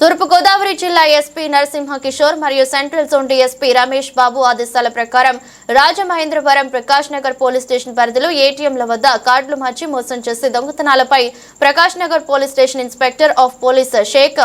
తూర్పుగోదావరి జిల్లా ఎస్పీ నరసింహ కిషోర్ మరియు central zone DSP Ramesh Babu ఆదేశాల ప్రకారం రాజమహేంద్రవరం ప్రకాష్ నగర్ పోలీస్ స్టేషన్ పరిధిలో ఏటీఎంల వద్ద కార్డులు మార్చి మోసం చేసే దొంగతనాలపై Prakash Nagar police station inspector of police Shaik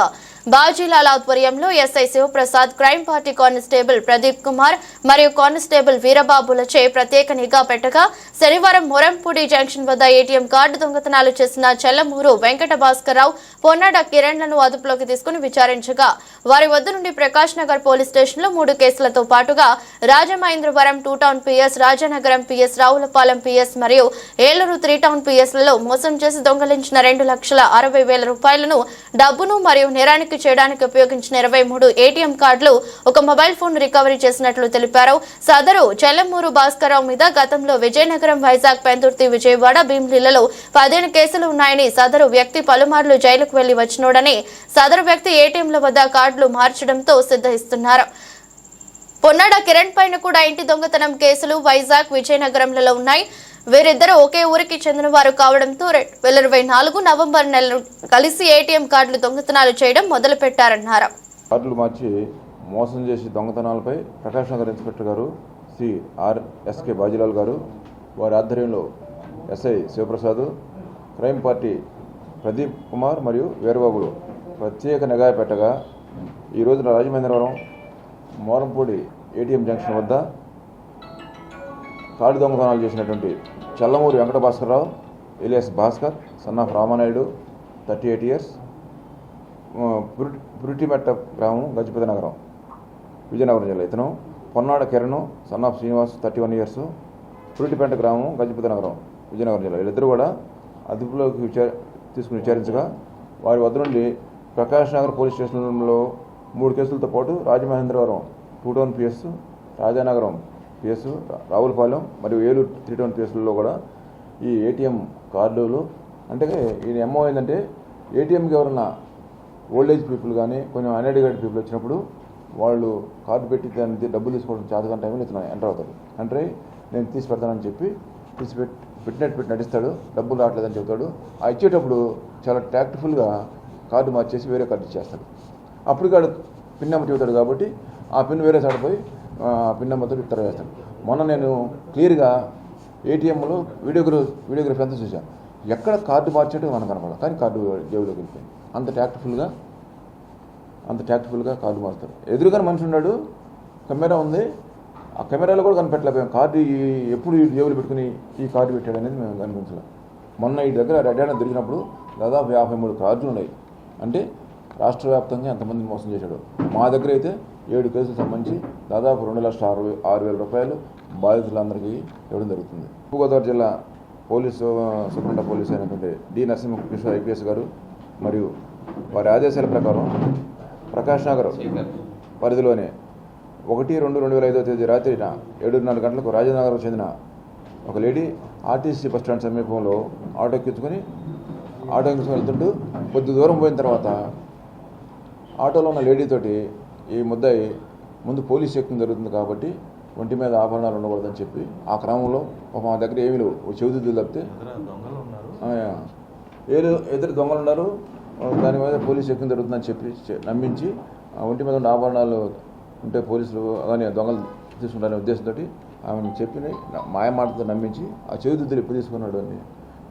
Bajilal ఆధ్వర్యంలో SI Sivaprasad crime party constable Pradeep Kumar మరియు కానిస్టేబుల్ వీరబాబులచే ప్రత్యేక నిఘా పెట్టగా శనివారం మొరంపూడి జంక్షన్ వద్ద ఏటీఎం కార్డు దొంగతనాలు చేసిన చెల్లమూరు వెంకట భాస్కర్రావు పొన్నాడ కిరణ్లను అదుపులోకి తీసుకుని విచారించగా వారి వద్ద నుండి ప్రకాష్ నగర్ పోలీస్ స్టేషన్లో మూడు కేసులతో పాటుగా Rajamahendravaram two town PS Rajanagaram PS Ravulapalem PS మరియు ఏలూరు త్రీ టౌన్ పిఎస్లలో మోసం చేసి దొంగలించిన రెండు లక్షల అరవై వేల రూపాయలను డబ్బును మరియు నేరానికి చేయడానికి ఉపయోగించిన ఇరవై మూడు ఏటీఎం కార్డులు ఒక మొబైల్ ఫోన్ రికవరీ చేసినట్లు తెలిపారు. సదరు చెల్లమూరు భాస్కరరావు మీద గతంలో విజయనగరం వైజాగ్ పెందుర్తి విజయవాడ భీమిలీలలో పదిహేను కేసులు ఉన్నాయని సదరు వ్యక్తి పలుమార్లు జైలుకు వెళ్ళి వచ్చినోడని సదరు వ్యక్తి ఏటీఎంల వద్ద కార్డులు మార్చడంతో సిద్ధహిస్తున్నారు. పొన్నాడ కిరణ్ పైన కూడా ఇంటి దొంగతనం కేసులు వైజాగ్ విజయనగరంలలో ఉన్నాయి. వీరిద్దరూ ఒకే ఊరికి చెందిన వారు కావడంతో వేల ఇరవై నాలుగు నవంబర్ నెలలో కలిసి ఏటీఎం కార్డులు దొంగతనాలు చేయడం మొదలు పెట్టారన్నారు కార్డులు మార్చి మోసం చేసి దొంగతనాలపై Prakash Nagar inspector garu C R SK Bajilal garu వారి ఆధ్వర్యంలో SI Sivaprasad crime party Pradeep Kumar మరియు వీరబాబులు ప్రత్యేక నిఘా పెట్టగా ఈ రోజున రాజమహేంద్రవరం మోరంపూడి ఏటీఎం జంక్షన్ వద్ద కార్డు దొంగతనాలు చేసినటువంటి Challamuri Venkata Bhaskarrao alias Bhaskar son of Ramanaidu thirty eight years Puritimetta గ్రామం గజపతి నగరం విజయనగరం జిల్లా ఇతను Ponnada Kiran son of Srinivas thirty one years Puritipeta గ్రామం గజపతి నగరం విజయనగరం జిల్లా. వీళ్ళిద్దరూ కూడా అదుపులోకి విచార తీసుకుని విచారించగా వారి వద్ద నుండి ప్రకాష్ నగర్ పోలీస్ స్టేషన్లో మూడు కేసులతో పాటు Rajamahendravaram two town PS Rajanagaram PS Ravulapalem మరియు ఏలూరు త్రీ టౌన్ పిఎస్లలో కూడా ఈ ఏటీఎం కార్డులు. అంటే ఈయన ఎంఓ ఏంటంటే ఏటీఎంకి ఎవరన్నా ఓల్డేజ్ పీపుల్ కానీ కొంచెం అన్ఎడ్యుకేటెడ్ పీపుల్ వచ్చినప్పుడు వాళ్ళు కార్డు పెట్టి దాన్ని డబ్బులు తీసుకోవడం చేతకాని టైంలో ఇతను ఎంటర్ అవుతాడు. ఎంటర్ అయ్యి నేను తీసి పెడతానని చెప్పి తీసి పెట్టి పెట్టినట్టు పెట్టి నటిస్తాడు. డబ్బులు రావట్లేదని చెబుతాడు. ఆ ఇచ్చేటప్పుడు చాలా ట్యాక్ట్ఫుల్గా కార్డు మార్చేసి వేరే కార్డు ఇచ్చేస్తాడు. అప్పుడు కాడు పిన్ నెంబర్ చెబుతాడు కాబట్టి ఆ పిన్ వేరే సాడిపోయి పిన్ నెంబర్తో ఇతర చేస్తాను మొన్న నేను క్లియర్గా ఏటీఎంలో వీడియోగ్రఫీ వీడియోగ్రఫీ అంతా చూశాను ఎక్కడ కార్డు మార్చేట్టు మనకు కనపడదు కానీ కార్డు జేబులోకి వెళ్ళిపోయింది. అంత ట్యాక్ట్ఫుల్గా అంత ట్యాక్ట్ఫుల్గా కార్డు మారుతారు ఎదురుగా మనిషి ఉన్నాడు. కెమెరా ఉంది. ఆ కెమెరాలో కూడా కనిపెట్టలేకపోయాం. కార్డు ఈ- ఎప్పుడు ఈ జేబులు పెట్టుకుని ఈ కార్డు పెట్టాడు అనేది మేము కనిపించలేం మొన్న ఈ దగ్గర రెడ్డాన దొరికినప్పుడు దాదాపు యాభై మూడు కార్డులు ఉన్నాయి. అంటే రాష్ట్ర వ్యాప్తంగా ఎంతమంది మోసం చేశాడు. మా దగ్గర అయితే ఏడు కేసులు సంబంధించి దాదాపు రెండు లక్షల ఆరు ఆరు వేల రూపాయలు బాధితులందరికీ ఇవ్వడం జరుగుతుంది. తూర్పుగోదావరి జిల్లా పోలీసు సూపరింట పోలీసు అయినటువంటి డి నరసింహ ఐపీఎస్ గారు మరియు వారి ఆదేశాల ప్రకారం ప్రకాష్ నగర్ పరిధిలోనే ఒకటి రెండు రెండు వేల ఐదో తేదీ రాత్రిన ఏడున్నర గంటలకు రాజనగరం చెందిన ఒక లేడీ ఆర్టీసీ బస్ స్టాండ్ సమీపంలో ఆటో ఎక్కించుకొని ఆటో ఎక్కించుకొని వెళ్తుంటూ కొద్ది దూరం పోయిన తర్వాత ఆటోలో ఉన్న లేడీతోటి ఈ ముద్దాయి ముందు పోలీస్ చెక్కింగ్ జరుగుతుంది కాబట్టి ఒంటి మీద ఆభరణాలు ఉండకూడదని చెప్పి ఆ క్రమంలో ఒక మా దగ్గర ఏమీ లేవు. చెవిదిద్దులు తప్పితే ఏడు ఎదురు దొంగలు ఉన్నారు. దాని మీద పోలీస్ చెక్కింగ్ జరుగుతుందని చెప్పి నమ్మించి ఆ ఒంటి మీద ఉన్న ఆభరణాలు ఉంటే పోలీసులు కానీ దొంగలు తీసుకుంటారనే ఉద్దేశంతో ఆమెను చెప్పి మాయ మాటతో నమ్మించి ఆ చెవిదిద్దులు ఎప్పుడు తీసుకున్నాడు అని.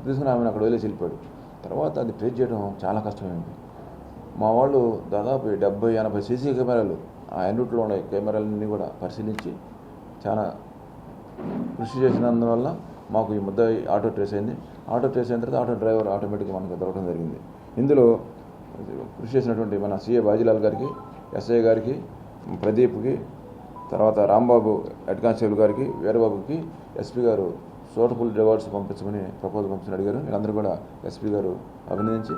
తీసుకుని ఆమెను అక్కడ వదిలేసి వెళ్ళిపోయాడు. తర్వాత అది ట్రేస్ చేయడం చాలా కష్టమైంది. మా వాళ్ళు దాదాపు డెబ్బై ఎనభై సీసీ కెమెరాలు ఆ ఎన్నిట్లో ఉన్న కెమెరాలన్నీ కూడా పరిశీలించి చాలా కృషి చేసినందువల్ల మాకు ఈ ముద్ద ఆటో ట్రేస్ అయింది. ఆటో ట్రేస్ అయిన తర్వాత ఆటో డ్రైవర్ ఆటోమేటిక్గా మనకు దొరకడం జరిగింది. ఇందులో కృషి చేసినటువంటి మన సీఏ బాజీలాల్ గారికి ఎస్ఐ గారికి ప్రదీప్కి తర్వాత రాంబాబు హెడ్ కానిస్టేబుల్ గారికి వీరబాబుకి ఎస్పీ గారు సోటఫుల్ రివార్డ్స్ పంపించమని ప్రపోజల్ పంపించమని అడిగారు. వీళ్ళందరూ కూడా ఎస్పీ గారు అభినందించి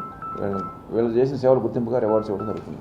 వీళ్ళు చేసిన సేవలు గుర్తింపుగా రివార్డ్స్ ఇవ్వడం జరుగుతుంది.